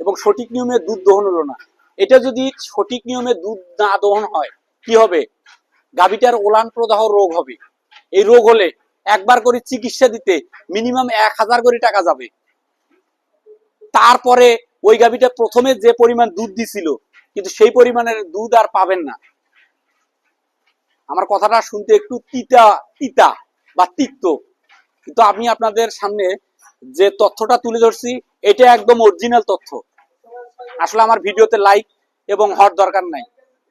এবং সঠিক নিয়মে দুধ দহন হলো না। এটা যদি সঠিক নিয়মে দুধ না দহন হয়, কি হবে? গাভীটার ওলান প্রদাহ রোগ হবে। এই রোগ হলে একবার করে চিকিৎসা দিতে মিনিমাম এক হাজার করে টাকা যাবে। তারপরে ওই গাভীটা প্রথমে যে পরিমাণ দুধ দিছিল, কিন্তু সেই পরিমাণের দুধ আর পাবেন না। আমার কথাটা শুনতে একটু তিতা তিতা বা তিক্ত। কিন্তু আমি আপনাদের সামনে যে তথ্যটা তুলে ধরছি এটা একদম অরিজিনাল তথ্য। আসলে আমার ভিডিওতে লাইক এবং হট দরকার নাই।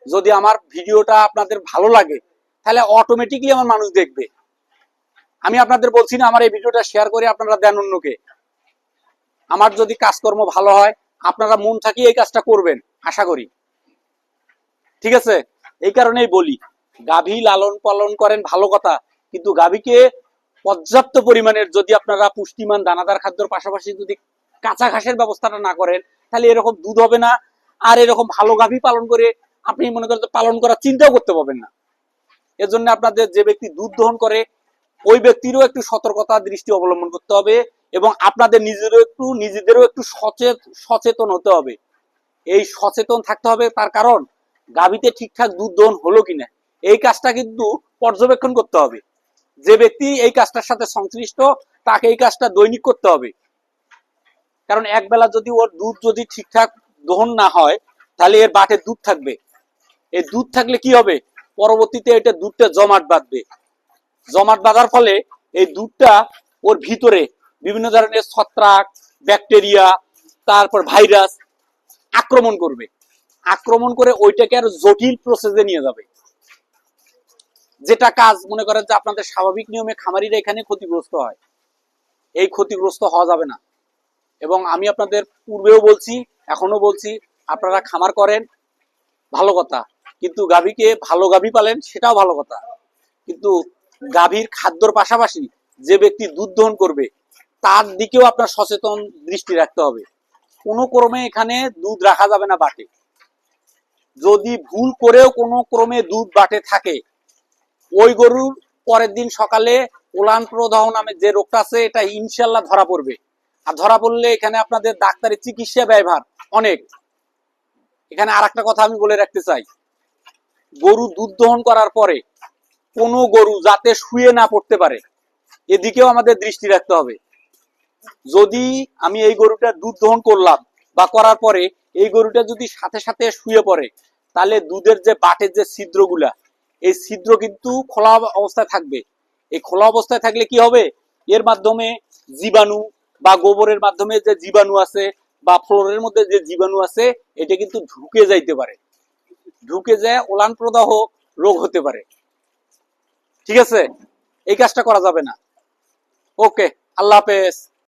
যদি আমার ভিডিওটা আপনাদের ভালো লাগে, তাহলে অটোমেটিকলি আমার মানুষ দেখবে। আমি আপনাদের বলছি না, আমার এই ভিডিওটা শেয়ার করে আপনারা দেন অন্যকে। আমার যদি কাজকর্ম ভালো হয়, আপনারা মন থাকিয়ে এই কাজটা করবেন, আশা করি। ঠিক আছে? এই কারণেই বলি, গাভী লালন পালন করেন ভালো কথা, কিন্তু গাভীকে পর্যাপ্ত পরিমাণের যদি আপনারা পুষ্টিমান দানাদার খাদ্যর পাশাপাশি যদি কাঁচা ঘাসের ব্যবস্থাটা না করেন, তাহলে এরকম দুধ হবে না। আর এরকম ভালো গাভী পালন করে আপনি মনে করেন পালন করার চিন্তাও করতে পারবেন না। এজন্য আপনাদের যে ব্যক্তি দুধ দহন করে, ওই ব্যক্তিরও একটু সতর্কতা দৃষ্টি অবলম্বন করতে হবে এবং আপনাদের নিজেরও একটু, নিজেদেরও একটু সচেত, সচেতন হতে হবে। এই সচেতন থাকতে হবে, তার কারণ গাভীতে ঠিকঠাক দুধ দহন হলো কিনা, এই কাজটা কিন্তু পর্যবেক্ষণ করতে হবে। যে ব্যক্তি এই কাজটার সাথে সংশ্লিষ্ট, তাকে এই কাজটা দৈনিক করতে হবে। কারণ এক বেলা যদি ওর দুধ যদি ঠিকঠাক দহন না হয়, তাহলে এর বাটে দুধ থাকবে। এই দুধ থাকলে কি হবে? পরবর্তীতে এটা দুধটা জমাট বাঁধবে। জমাট বাঁধার ফলে এই দুধটা ওর ভিতরে বিভিন্ন ধরনের ছত্রাক, ব্যাকটেরিয়া, তারপর ভাইরাস আক্রমণ করবে। আক্রমণ করে ওইটাকে আর জটিল প্রসেসে নিয়ে যাবে। যেটা কাজ মনে করেন যে আপনাদের স্বাভাবিক নিয়মে খামারিরা এখানে ক্ষতিগ্রস্ত হয়। এই ক্ষতিগ্রস্ত হওয়া যাবে না। এবং আমি আপনাদের পূর্বেও বলছি এখনও বলছি, আপনারা খামার করেন, ভালো কথা। কিন্তু গাভীকে ভালো গাভী পালেন, সেটাও ভালো কথা। কিন্তু গাভীর খাদ্যর পাশাপাশি যে ব্যক্তি দুধ দহন করবে, তার দিকেও আপনার সচেতন দৃষ্টি রাখতে হবে। কোনো ক্রমে এখানে দুধ রাখা যাবে না বাটে। যদি ভুল করেও কোনো ক্রমে দুধ বাটে থাকে, ওই গরুর পরের দিন সকালে ওলান প্রদাহ নামে যে রোগটা আছে, এটা ইনশাল্লাহ ধরা পড়বে। আর ধরা পড়লে এখানে আপনাদের ডাক্তারের চিকিৎসা ব্যয়ভার অনেক। এখানে আর একটা কথা আমি বলে রাখতে চাই। গরু দুধ দহন করার পরে কোনো গরু যাতে শুয়ে না পড়তে পারে, এদিকেও আমাদের দৃষ্টি রাখতে হবে। যদি আমি এই গরুটা দুধ দহন করলাম বা করার পরে এই গরুটা যদি সাথে সাথে শুয়ে পড়ে, তাহলে দুধের যে বাটের যে ছিদ্রগুলা, এই ছিদ্র কিন্তু খোলা অবস্থায় থাকবে। এই খোলা অবস্থায় থাকলে কি হবে? এর মাধ্যমে জীবাণু বা গোবরের মাধ্যমে যে জীবাণু আছে বা ফ্লোরের মধ্যে যে জীবাণু আছে, এটা কিন্তু ঢুকে যাইতে পারে। ঢুকে যায় ওলান প্রদাহ রোগ হতে পারে। ঠিক আছে? এই কাজটা করা যাবে না। ওকে, আল্লাহ হাফেজ।